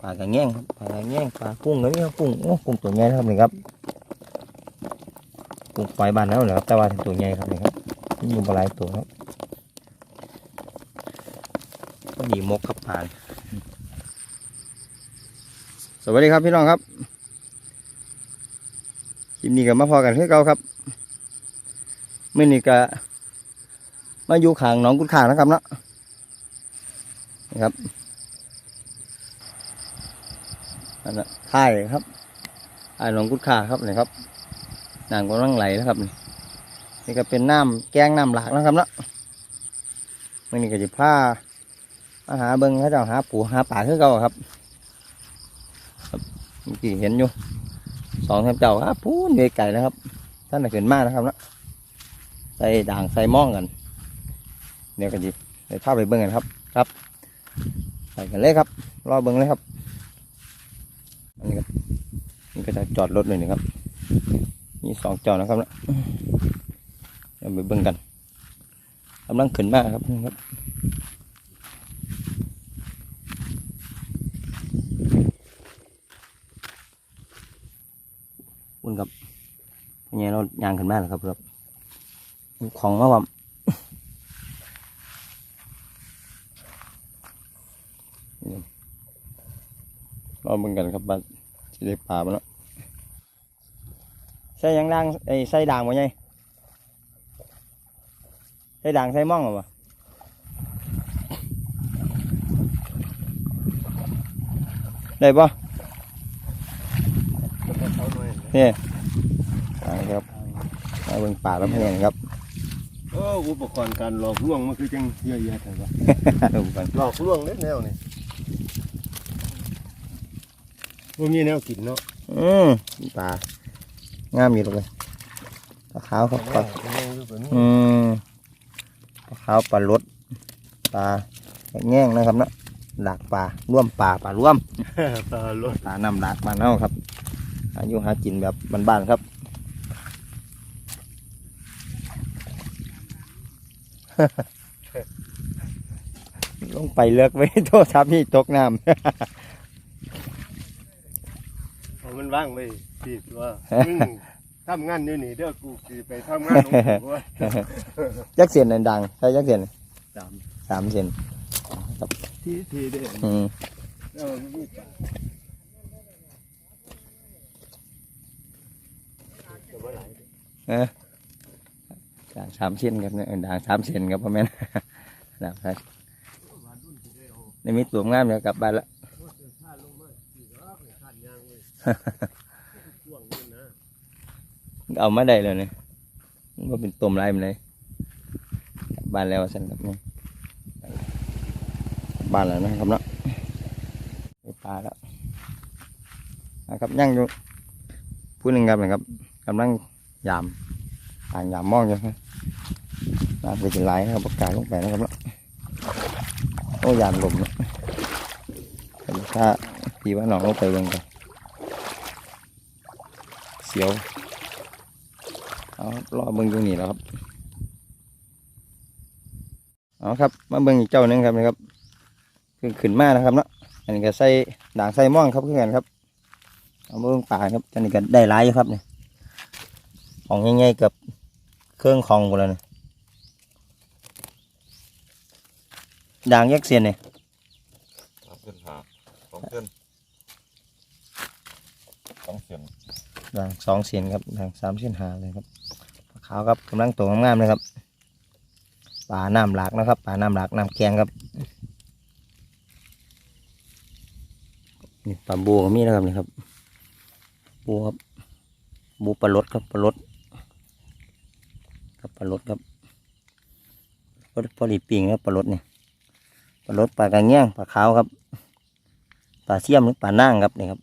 ปลากระแง่งครับปลากระแง่งปลากุ้งก็มีครับกุ้งโอ้กุ้งตัวใหญ่ครับนี่ครับกุ้งปล่อยบ้านแล้วเหรอครับแต่ว่าตัวใหญ่ครับนี่ครับมีอยู่หลายตัวครับก็ดีมกครับผ่าน สวัสดีครับพี่น้องครับคลิปนี้ก็มาพอกันคือเก่าครับเมื่อนี้ก็มาอยู่ขางหนองกุดขางนะครับเนาะนี่ครับ อันนั้นท่ายครับท่ายหนองกุดขาครับนี่ครับน้ำกำลังไหลนะครับนี่นี่ก็เป็นน้ำแกงน้ำหลากนะครับเนาะมื่นี้ก็จะพามาหาเบิ้งเขาเจะหาปูหาป่าคือเก่าครับเมื่อกี้เห็นอยู่สองสามเจ้าครับพูนไกลๆนะครับ ท่านน่ะขึ้นมากนะครับเนาะใส่ด่างใส่หม่องกันเดี๋ยวกันจีไปพาไปเบิ้งกันครับครับ ไปกันเลยครับ รอเบิ้งเลยครับ อันนี้ครับนี่ก็จะจอดรถเลยนี่ครับมีสองจอดนะครับนะเดี๋ยวไปเบิ้งกันกำลังขึ้นมากครับครับอุ่นกับเนี่ยเรายางขึ้นมากแล้วครับครับของมาว่าเราเบิ่งกันครับว่า สิได้ปลามาแล้วใส่หยังด่างไอ้ใส่ด่างบ่ไงใส่ด่างใส่ม่องหรอวะได้ปะนี่เอาครับมาเบิ่งป่าแล้วเพื่อนครับโอ้อุปกรณ์การหลอกลวงมันคือจังเยอะแยะแต่ว่าดูกันหลอกลวงเล็ดแนวนี่ ว่ามีแนวกินเนาะอืมป่างามอยู่เลยปลาขาวครับปลาอืมปลาขาวปลาลดปลาแง่งนะครับเนาะหลากปลาร่วมปลาปลาร่วมตาลดปลาน้ำหลากปลาเน่าครับอายุหากินแบบบ้านๆครับลงไปเลิกไว้โทษทับนี่ตกน้ำ เอามันว่างไปสิว่ามึงทำงานอยู่นี่เด้อกูสิไปทำงานของกูว่ายักษ์เสียนนั่นดังใช่ยักษ์เสียนสามสามเสียนทีทีเด้ออืมแล้วมันมีปลาแต่ว่าหลายด่างสามเส้นครับเนี่ยเออด่างสามเส้นครับพ่อแม่นด่างครับในมีตัวงามเดี๋ยวกลับบ้านละช่วงนี้นะ เอามาได้เลยเนี่ยว่าเป็นตมไรมันเลยบ้านแล้วสันครับเนี่ยบ้านแล้วนะครับเนาะไปปลาแล้วนะครับย่างอยู่พูดหนึ่งครับนะครับกำลังยามอ่างยามมองอยู่ครับน้ำไปกินไหลครับประกาศลงไปนะครับเนาะโอ้ยามลมเนี่ยถ้า พี่ว่าน้องลงไปเบิ่งกันเสียวเอารอเบิ้งอยู่นี่แล้วครับเอาครับมาเบิ้งอีกเจ้าหนึงครับนะครับขึ้นขึ้นมานะครับเนาะอันนี้ก็ใส่ด่างใส่ม่องครับเพื่อนครับเอาเบิ้งป่าครับอันนี้ก็ได้หลายอยู่ครับเนี่ยของง่ายๆกับเครื่องของหมดแล้วเนี่ยด่างแยกเสียนเนี่ยสามเส้นหาสองเส้น องเส้นด่างสองเสียนครับด่างสามเส้นหาเลยครับปลาขาวครับกำลังโตงามๆเลยครับปลาน้ำหลากนะครับปลาน้ำหลากน้ำแกงครับนี่ปลาบูก็มีนะครับนี่ครับบูครับบูปลาลดครับปลาลดครับปลาลดครับปลาปลาลีปิงครับปลาลดเนี่ยปลาลดปลากระเงี้ยงปลาขาวครับปลาเสี่ยมหรือปลานั่งครับนี่ครับ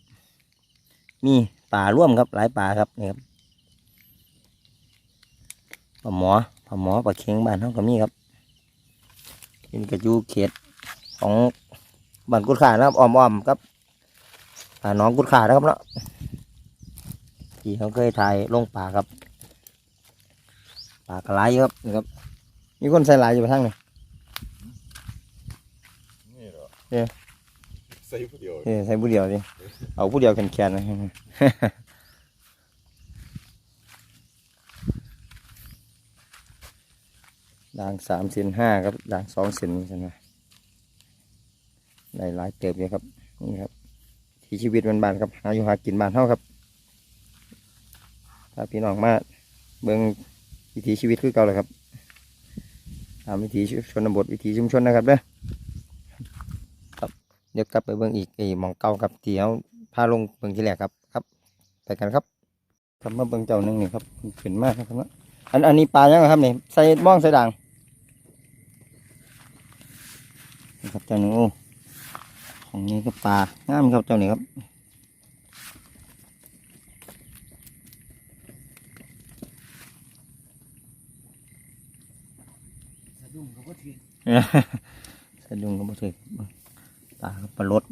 มีปลาร่วมครับ หลายปลาครับนี่ครับปลาหมอปลาหมอปลาเค็งบ้านเขาก็มีครับเป็นกระยูเขตของบ้านกุดขานะครับอ้อมๆครับป่าหน้องกุดขานะครับเนาะที่เขาเคยถ่ายลงป่าครับป่ากระไรอยู่ครับนี่ครับ มีคนใส่หลายอยู่ไปทางหนึ่งนี่เหรอเอ๊ะ ใส่ผู้เดียว เออใช้ผู้เดียวดิเอาผู้เดียวแขนๆนะด่างสามเซนห้าครับด่างสองเซนใช่ไหมได้หลายเติบเลยครับนี่ครับ ที่ชีวิตบ้านครับหาอยู่หากินบานเท่าครับ ถ้าพี่น้องมาเบิ่งวิถีชีวิตคือเก่าเลยครับตามวิถีชนบทวิถีชุมชนนะครับเด้อครับเดี๋ยวกลับไปเบิ่งอีกไอ้หมองเก่าครับที่เขาพาลงเบิ่งที่แรกครับครับไปกันครับกลับมาเบิ่งเจ้าหนึงนี่ครับขึ้นมากครับเนาะอันอันนี้ปลายังไงครับนี่ใส่ม่องใส่ด่างนี่ครับเจ้าหนึ่งโอ้ของนี้ก็ปลางามครับเจ้านี่ครับสะดุ้งก็บ่ถึงสะดุ้งก็บ่ถึก ปลาปลารด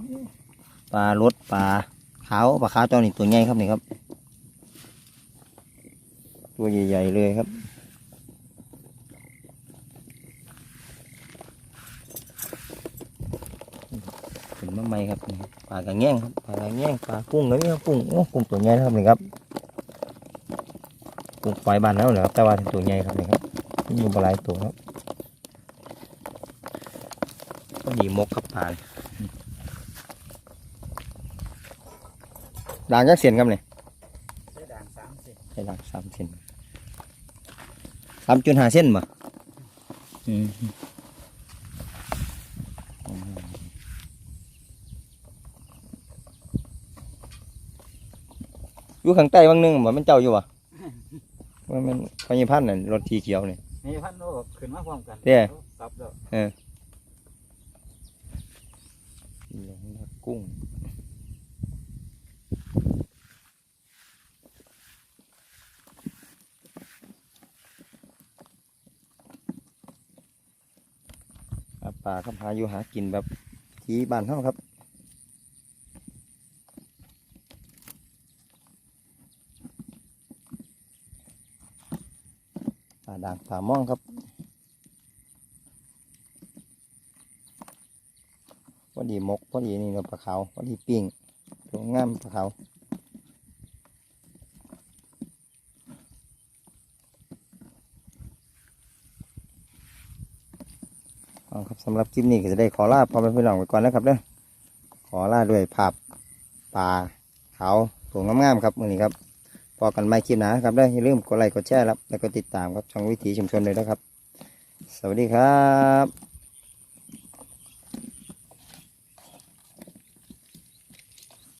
ปลารดปลาขาวปลาขาวเจ้านี่ตัวใหญ่ครับนี่ครับ ตัวใหญ่ๆเลยครับเป็นมะไม้ครับปลากระแง่งครับปลากระแง่งปลากุ้งแล้วนี่ครับกุ้งโอ้กุ้งตัวใหญ่ครับนี่ครับกุ้งปล่อยบานแล้วเหรอครับแต่ว่าตัวใหญ่ครับนี่ครับนี่อยู่ปลาหลายตัวครับก็ดีมกครับผ่าน ด่างจักเสียนครับเนี่ยใช้ด่างสามเส้นใช่ด่างสามเส้นสามจุดห้าเส้นบ่อืมอยู่ข้างใต้บางหนึงบ่มันเจ้าอยู่บ่ว่ามันพญพันธ์น่ะรถทีเขียวเนี่ยนี่พันโลขึ้นมาพร้อมกันเด้ซับแล้วกุ้งหา ป่าครับหาอยู่หากินแบบที่บ้านเฮาครับป่าด่างป่าม่องครับพอดีมกพอดีนี่เราปลาขาพอดีปิ้งตัวงามปลาขาวเอาครับ สำหรับคลิปนี้ก็จะได้ขอลาพ่อแม่พี่น้องไปก่อนนะครับเด้อขอลาด้วยภาพป่าเขาสวยงามๆครับมือนี้ครับพอกันไม่คลิปหนาครับได้ออย่าลืมกดไลค์กดแชร์ครับแล้วก็ติดตามครับช่องวิถีชุมชนเลยนะครับ สวัสดีครับ